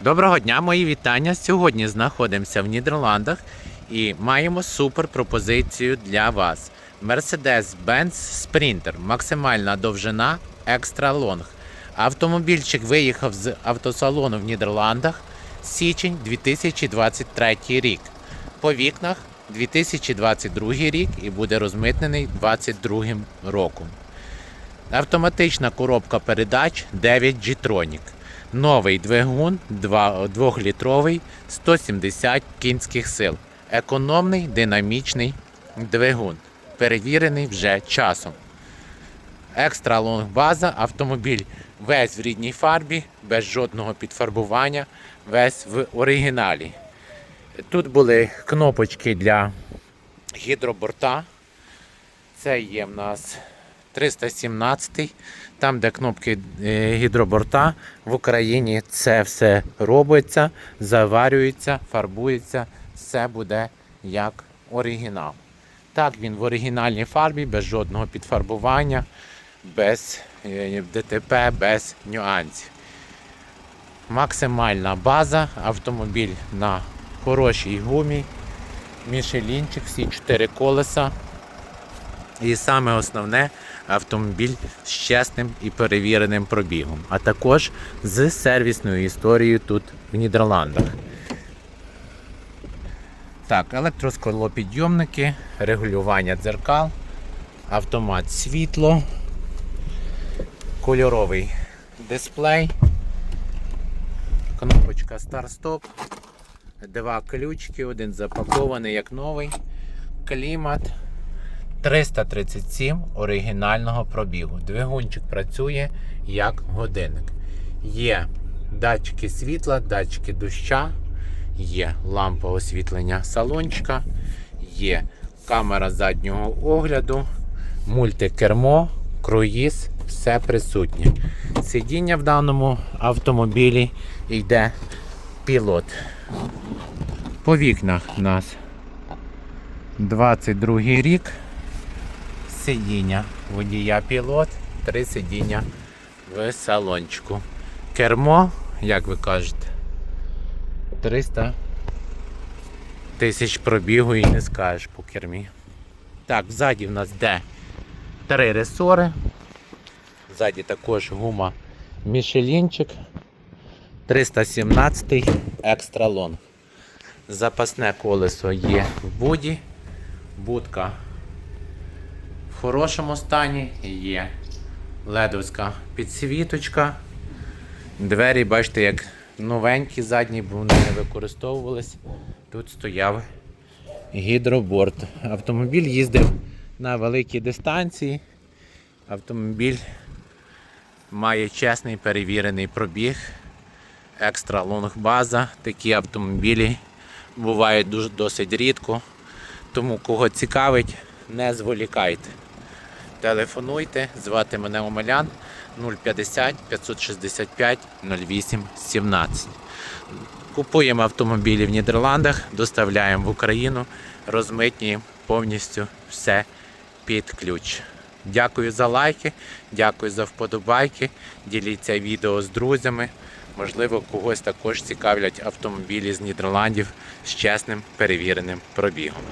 Доброго дня, мої вітання. Сьогодні знаходимося в Нідерландах і маємо супер пропозицію для вас. Mercedes-Benz Sprinter. Максимальна довжина Extra Long. Автомобільчик виїхав з автосалону в Нідерландах січень 2023 рік. По вікнах 2022 рік і буде розмитнений 2022 роком. Автоматична коробка передач 9 G-Tronic. Новий двигун 2-літровий 170 кінських сил. Економний динамічний двигун. Перевірений вже часом. Екстра лонг база, автомобіль весь в рідній фарбі, без жодного підфарбування, весь в оригіналі. Тут були кнопочки для гідроборта. Це є в нас 317, там, де кнопки е, гідроборта в Україні це все робиться, заварюється, фарбується, все буде як оригінал. Так, він в оригінальній фарбі, без жодного підфарбування, без е, ДТП, без нюансів. Максимальна база, автомобіль на хорошій гумі, мішелінчик, всі чотири колеса. І саме основне автомобіль з чесним і перевіреним пробігом, а також з сервісною історією тут в Нідерландах. Так, електросклопідйомники, регулювання дзеркал, автомат світло, кольоровий дисплей, кнопочка старт-стоп, два ключики, один запакований як новий, клімат. 337 оригінального пробігу. Двигунчик працює як годинник. Є датчики світла, датчики доща, є лампа освітлення салончика, є камера заднього огляду, мультикермо, круїз, все присутнє. Сидіння в даному автомобілі йде пілот. По вікнах у нас 22 рік сидіння водія пілот, три сидіння в салончику. Кермо, як ви кажете, 300 тисяч пробігу і не скажеш по кермі. Так, ззаді в нас де три ресори. Ззаді також гума Мішелінчик 317 екстра лонг. Запасне колесо є в буді, будка в хорошому стані є ледовська підсвіточка. Двері, бачите, як новенькі задні, бо вони не використовувались. Тут стояв гідроборд. Автомобіль їздив на великі дистанції. Автомобіль має чесний перевірений пробіг. Екстра лонг база. Такі автомобілі бувають дуже досить рідко. Тому кого цікавить, не зволікайте. Телефонуйте, звати мене Омелян 050 565 08 17. Купуємо автомобілі в Нідерландах, доставляємо в Україну, розмитнюємо повністю все під ключ. Дякую за лайки, дякую за вподобайки. Діліться відео з друзями. Можливо, когось також цікавлять автомобілі з Нідерландів з чесним перевіреним пробігом.